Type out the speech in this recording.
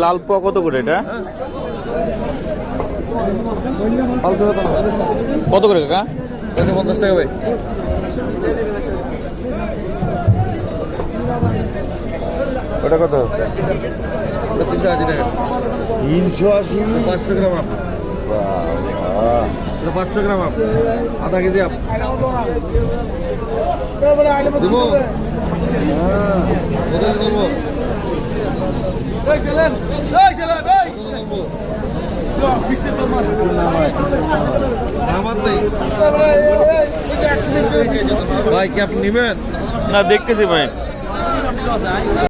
লাল পোয়া কত করে এটা? কত করে কাকা? পঞ্চাশ টাকা ভাই। ওটা কত তিনশো আশি পাঁচশো গ্রাম আপ এটা পাঁচশো গ্রাম আপ আধা কেজি আপ দিব কত দেবো ভাই কি আপনি নেবেন না দেখতেছি ভাই